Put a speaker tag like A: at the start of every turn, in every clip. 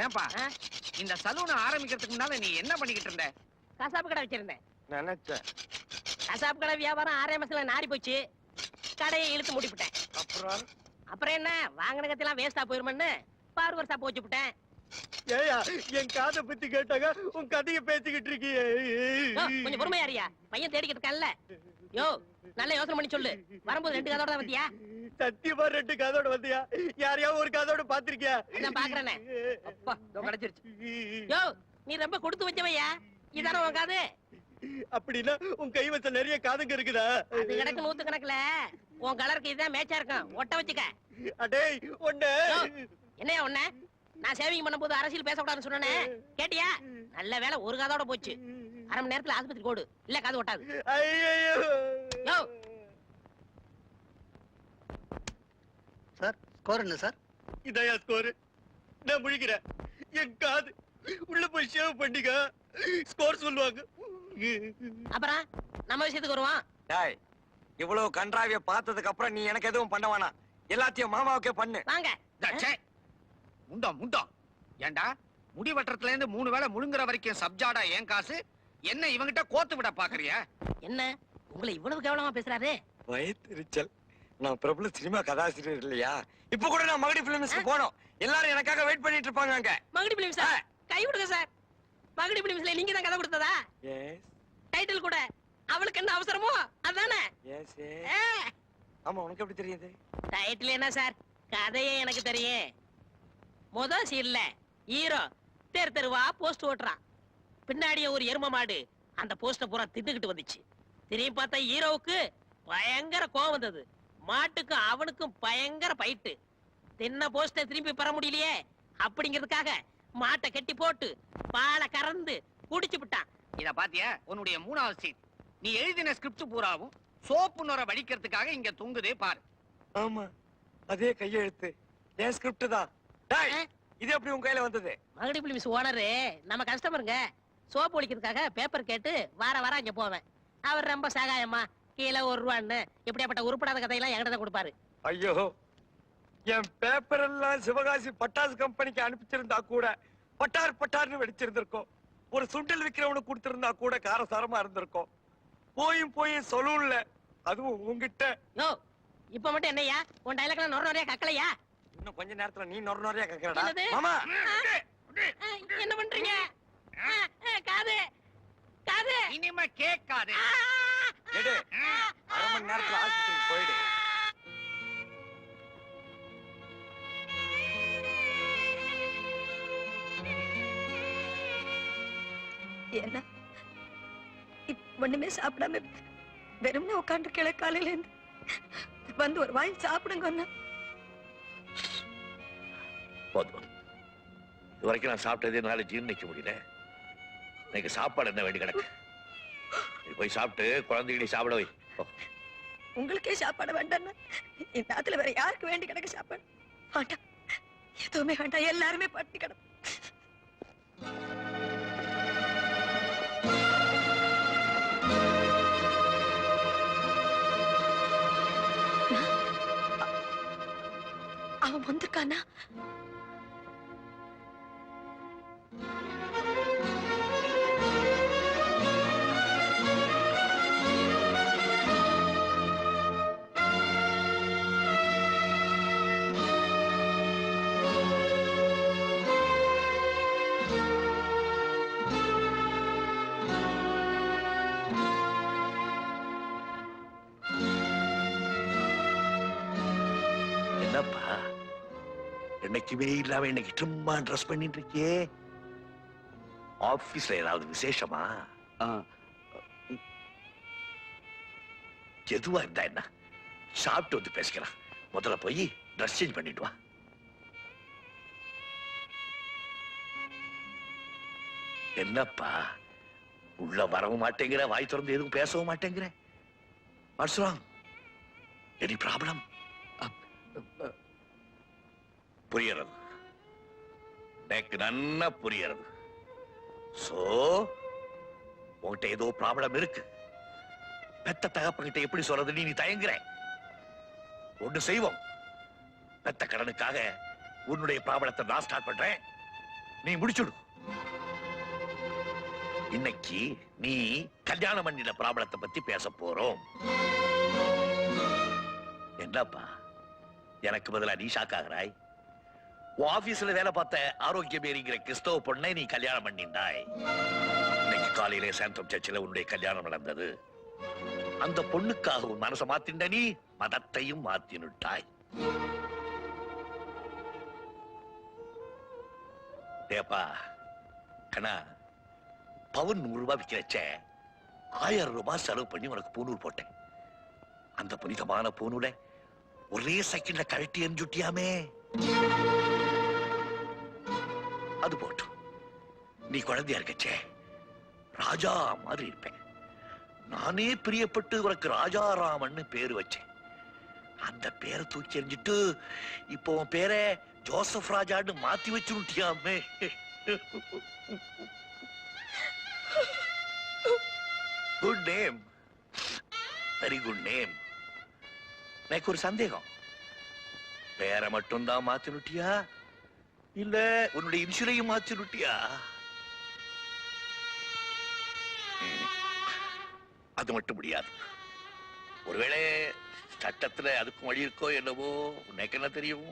A: ஏன்பா? இந்த சலூனை ஆரம்பிக்கிறதுக்கு முன்னால நீ என்ன பண்ணிக்கிட்டு இருந்த?
B: கசாப்பு கடை வச்சிருந்தேன்.
C: நினைச்சேன்.
B: கசாப்பு கடை வியாபாரம் ஆறே மாசத்துல நாரி போச்சு. கடையை இழுத்து மூடிவிட்டேன்
C: அப்புறம்?
B: அப்புறம் என்ன? வாங்கின கத்திலாம் வேஸ்டா போயிருமென்னு பார் வருஷா போச்சு விட்டேன்
C: ஏயா என் காதை பத்தி கேட்டாங்க உன் கதையை பேசிக்கிட்டு இருக்கியே.
B: கொஞ்சம் பொறுமையாரியா பையன் தேடிக்கிட்டு இருக்கான்ல. யோ நல்ல யோசனை பண்ணி சொல்லு. வரும்போது ரெண்டு கதோட தான் வந்தியா?
C: சத்தியமா ரெண்டு கதோட வந்தியா? யாரையாவது ஒரு கதோட பாத்திருக்கியா
B: அதான் பாக்குறேனே. அப்பா கிடைச்சிருச்சு. யோ நீ ரொம்ப கொடுத்து வச்சவையா இதானே உன் காது?
C: அப்படின்னா உன் கைவசம் நிறைய காதுங்க இருக்குதா?
B: அது கிடக்கு நூத்து கணக்குல. உன் கலருக்கு இதுதான் மேட்சா இருக்கும். ஒட்ட வச்சுக்க.
C: அடேய் ஒண்ணு.
B: என்னையா ஒண்ணு? நான் சேவிங் பண்ணும்போது அரசியல் பேசக்கூடாதுன்னு சொன்னேனே. கேட்டியா? நல்ல வேலை ஒரு காதோட போச்சு. அரை மணி நேரத்துல ஆஸ்பத்திரி கோடு இல்ல காது ஒட்டாது.
C: ஐயோ
B: யோ
D: சார் ஸ்கோர் என்ன சார்?
C: இதையா ஸ்கோர் நான் முழிக்கிறேன். என் காது. உள்ள போய் ஷேவ் பண்ணிக்க. ஸ்கோர் சொல்லுவாங்க.
B: அப்புறம் நம்ம விஷயத்துக்கு வருவோம்.
E: டேய் இவ்வளவு கன்றாவிய பார்த்ததுக்கு அப்புறம் நீ எனக்கு எதுவும் பண்ண வேணாம். எல்லாத்தையும் மாமாவுக்கே பண்ணு.
B: வாங்க.
A: டா, ச்சே. முண்டம் முண்டம். ஏண்டா? முடி வெட்டுறதுல இருந்து மூணு வேளை முழுங்குற வரைக்கும் சப்ஜாடா ஏன் காசு? என்ன இவங்கிட்ட கோத்து விட பாக்குறியா?
B: என்ன? உங்களை இவ்வளவு கேவலமா பேசுறாரு?
E: வயிற்றுச்சல். நான் பிரபல சினிமா கதாசிரியர் இல்லையா? இப்ப கூட நான் மகடி பிலிம்ஸ்க்கு போனோம். எல்லாரும் எனக்காக வெயிட் பண்ணிட்டு இருப்பாங்க அங்க.
B: மகுடி பிலிம் சார் கை விடுங்க சார் மகுடி பிலிம்ஸ்ல நீங்க தான் கதை கொடுத்ததா?
E: எஸ்
B: டைட்டில் கூட. அவளுக்கு என்ன அவசரமோ? அதானே?
E: எஸ் ஆமா உனக்கு எப்படி தெரியுது
B: டைட்டில் என்ன சார் கதையே எனக்கு தெரியும். முத சீன்ல ஹீரோ தெரு தெருவா போஸ்ட் ஓட்டுறான். பின்னாடியே ஒரு எரும மாடு. அந்த போஸ்ட பூரா தின்னுகிட்டு வந்துச்சு. திரும்பி பார்த்தா ஹீரோவுக்கு பயங்கர கோவம் வந்தது. மாட்டுக்கு அவனுக்கும் பயங்கர பைட்டு. தின்ன போஸ்ட திரும்பி பெற முடியலையே? அப்படிங்கிறதுக்காக மாட்டை கட்டி போட்டு பாலை கறந்து குடிச்சு விட்டான்.
A: இத பாத்தியா? உன்னுடைய மூணாவது சீன் நீ எழுதின ஸ்கிரிப்ட் பூராவும் சோப்பு நுர வடிக்கிறதுக்காக இங்க தொங்குதே பாரு.
E: ஆமா. அதே கையெழுத்து. என் ஸ்கிரிப்ட் தான்? இது எப்படி உன் கையில வந்தது?
B: மகடி பிலிம்ஸ் ஓனரு நம்ம கஸ்டமருங்க சோப்பு ஒழிக்கிறதுக்காக பேப்பர் கேட்டு வார வாரம் அங்க போவேன். அவர் ரொம்ப சகாயமா கீழே ஒரு ரூபான்னு இப்படியாப்பட்ட உருப்படாத கதையெல்லாம் என்கிட்ட தான் கொடுப்பாரு.
E: ஐயோ என் பேப்பர் எல்லாம் சிவகாசி பட்டாசு கம்பெனிக்கு அனுப்பிச்சிருந்தா கூட பட்டார் பட்டார்னு வெடிச்சிருந்திருக்கும். ஒரு சுண்டல் விக்கிறவனுக்கு கொடுத்திருந்தா கூட காரசாரமா இருந்திருக்கும். போயும் போயும் சொல்லல அதுவும் உன்கிட்ட.
B: யோ இப்ப மட்டும் என்னய்யா? உன் டைலாக்ல நொற நிறைய கக்கலையா?
E: இன்னும் கொஞ்ச நேரத்துல நீ நொற நொறையா கேக்குறடா? மாமா!
B: என்ன பண்றீங்க? காது காது.
A: இனிமே கேட்காது.
E: எடு.
B: ஆ,
E: அரை மணி நேரத்துல ஆஸ்பத்திரிக்கு போயிடு.
F: என்ன? இப் ஒண்ணுமே சாப்பிடாம வெறும்னே உட்காந்து கிள காலையில இருந்து வந்து ஒரு வாய் சாப்பிடுங்க
G: போதும். இது வரைக்கும் நான் சாப்பிட்டதே என்னால ஜீர்ணிக்க முடியல. இன்னைக்கு சாப்பாடு என்ன வேண்டி கிடக்கு? போய் சாப்பிட்டு குழந்தைகளை சாப்பிட வை.
F: உங்களுக்கே சாப்பாடு வேண்டாம் இந்த ஆத்துல வேற யாருக்கு வேண்டி கிடக்கு சாப்பாடு? வேண்டாம் எதுவுமே வேண்டாம். எல்லாருமே பட்டு கிடக்கும் அவன் வந்திருக்கானா?
G: என்னைக்குமே இல்லாம இன்னைக்கு சும்மா ட்ரெஸ் பண்ணிட்டு இருக்கியே ஆபீஸ்ல ஏதாவது விசேஷமா? எதுவா இருந்தா என்ன? சாப்பிட்டு வந்து பேசிக்கலாம். முதல்ல போய் ட்ரெஸ் சேஞ்ச் பண்ணிட்டு வா. என்னப்பா? உள்ள வரவும் மாட்டேங்கிற வாய் திறந்து எதுவும் பேசவும் மாட்டேங்கிற? ராங் எனி ப்ராப்ளம் புரியறது. எனக்கு நன்னா புரியறது. சோ உன்கிட்ட ஏதோ ப்ராப்ளம் இருக்கு. பெத்த தகப்பகிட்ட எப்படி சொல்றது நீ தயங்குற. ஒண்ணு செய்வோம். பெத்த கடனுக்காக உன்னுடைய ப்ராப்ளத்தை நான் ஸ்டார்ட் பண்றேன். நீ முடிச்சுடு. இன்னைக்கு நீ கல்யாணம் பண்ணின ப்ராப்ளத்தை பத்தி பேச போறோம். என்னப்பா? எனக்கு பதிலா நீ ஷாக் ஆகிறாய்? உன் ஆபீஸ்ல வேலை பார்த்த ஆரோக்கியமேரிங்கிற கிறிஸ்தவ பொண்ணை நீ கல்யாணம் பண்ணிண்டாய் இன்னைக்கு காலையிலே சாந்தம் சர்ச்சில் உன்னுடைய கல்யாணம் நடந்தது. அந்த பொண்ணுக்காக உன் மனசை மாத்திண்ட நீ மதத்தையும் மாத்தினுட்டாய். டேப்பா கண்ணா பவுன் நூறு ரூபாய் விற்கிறச்ச ஆயிரம் ரூபாய் செலவு பண்ணி உனக்கு பூநூல் போட்டேன். அந்த புனிதமான பூநூலை ஒரே செகண்ட்ல கழட்டி எரிஞ்சுட்டியாமே அது போட்டும். நீ குழந்தையா இருக்கச்சே. ராஜா மாதிரி இருப்பேன். நானே பிரியப்பட்டு உனக்கு ராஜாராமன் பேரு வச்சேன். அந்த பேரை தூக்கி எறிஞ்சிட்டு இப்போ உன் பேரை ஜோசப் ராஜான்னு மாத்தி வச்சுட்டியாமே good name very good name எனக்கு ஒரு சந்தேகம். பேரை மட்டும்தான் மாத்தினுட்டியா இல்ல உன்னுடைய இன்சுரையும் மாத்தினுட்டியா ம். அது மட்டும் முடியாது. ஒருவேளை சட்டத்துல அதுக்கும் வழி இருக்கோ என்னவோ உனக்கு என்ன தெரியும்?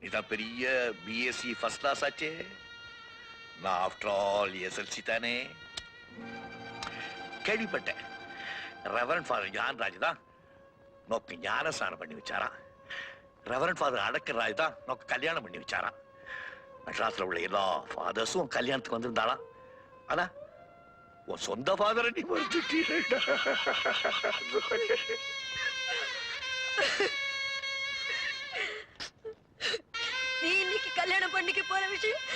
G: நீதான் பெரிய பிஎஸ்சி ஃபர்ஸ்ட் கிளாஸ் ஆச்சே. நான் ஆஃப்டர் ஆல் எஸ்எல்சி தானே. கேள்விப்பட்டேன். ரெவரன் ஃபாதர் ஜான் ராஜ் தான் நோக்கு ஞானஸ்நானம் பண்ணி வச்சாராம். ரெவரன் ஃபாதர் அடக்கர் ராஜ் தான் நோக்கு கல்யாணம் பண்ணி வச்சாராம். மெட்ராஸ்ல உள்ள எல்லா ஃபாதர்ஸும் கல்யாணத்துக்கு வந்திருந்தாளாம். ஆனா உன் சொந்த ஃபாதரை நீ மறுத்துட்டீடா
F: நீ இன்னைக்கு கல்யாணம் பண்ணிக்க போற விஷயம்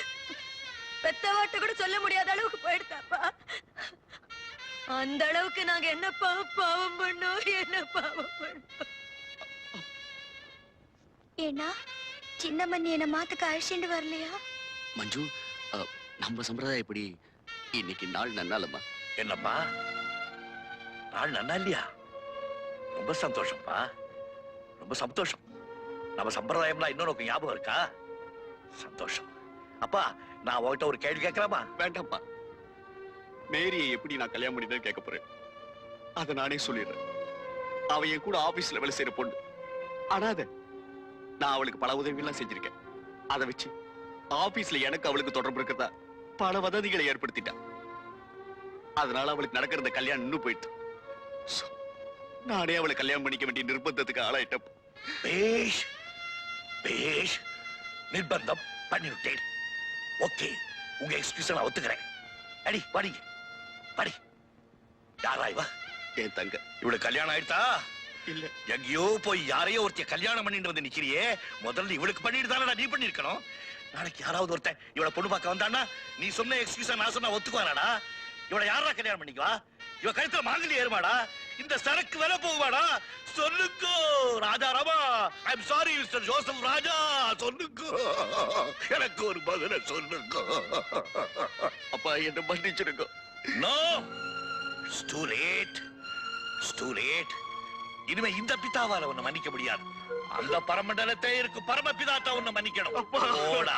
F: பெத்தவாட்ட கூட சொல்ல முடியாத அளவுக்கு போயிடுதாப்பா அந்த அளவுக்கு நாங்க என்ன பாவம் பாவம் பண்ணோம் என்ன பாவம் பண்ணோம்.
H: ஏன்னா சின்னமண்ணி என்ன மாத்துக்கு அழைச்சிட்டு வரலையா?
I: மஞ்சு நம்ம சம்பிரதாயம் எப்படி? இன்னைக்கு நாள் நன்னாலம்மா
G: என்னப்பா நாள் நன்னா இல்லையா? ரொம்ப சந்தோஷம்ப்பா. ரொம்ப சந்தோஷம். நம்ம சம்பிரதாயம்லாம் உனக்கு ஞாபகம் இருக்கா? சந்தோஷம். அப்பா நான் உன்கிட்ட ஒரு கேள்வி கேட்கலாமா?
C: வேண்டாம்ப்பா. மேரியை எப்படி நான் கல்யாணம் பண்ணிட்டேன்னு கேட்க போறேன். அதை நானே சொல்லிடுறேன். அவ என் கூட ஆபீஸ்ல வேலை செய்யற பொண்ணு. அனாத நான் அவளுக்கு பல உதவிகள்லாம் செஞ்சிருக்கேன். அதை வச்சு ஆபீஸ்ல எனக்கு அவளுக்கு தொடர்பு இருக்கிறதா பல வதந்திகளை ஏற்படுத்திட்டா. அதனால அவளுக்கு நடக்கிற கல்யாணம் நின்னு போயிட்டு So, நானே அவளை கல்யாணம் பண்ணிக்க வேண்டிய நிர்பந்தத்துக்கு ஆளாயிட்டேன்.
G: பேஷ் பேஷ் நிர்பந்தம் பண்ணிவிட்டேன். ஓகே உங்க எக்ஸ்கியூஸ் நான் ஒத்துக்கிறேன். அடி படி படி யாரா இவ?
C: என் தங்க.
G: இவளுக்கு கல்யாணம் ஆயிடுதா
C: இல்ல.
G: எங்கேயோ போய் யாரையோ ஒருத்திய கல்யாணம் பண்ணிட்டு வந்து நிக்கிறியே. முதல்ல இவளுக்கு பண்ணிட்டு தானடா நீ பண்ணிருக்கணும். நாளைக்கு யாராவது ஒருத்தன் இவளை பொண்ணு பார்க்க வந்தான்னா நீ சொன்ன எக்ஸ்கியூஸா நான் சொன்னா ஒத்துக்குவானாடா? இவளை யாரா கல்யாணம் பண்ணிக்குவா? இவ கழுத்துல மாங்கலி ஏறுமாடா? இந்த சரக்கு விலை போகுமாடா? சொல்லுக்கோ Raja Rama. I am sorry mister Joseph Raja. சொல்லுக்கோ எனக்கு ஒரு பதில சொல்லுக்கோ
C: அப்பா என்ன மன்னிச்சிருங்க
G: no it's too late it's too late இனிமே இந்த பிதாவால உன்னை மன்னிக்க முடியாது. அந்த பரமண்டலத்தை இருக்கு. பரமபிதாத்தா உன்னை மன்னிக்கணும். போடா.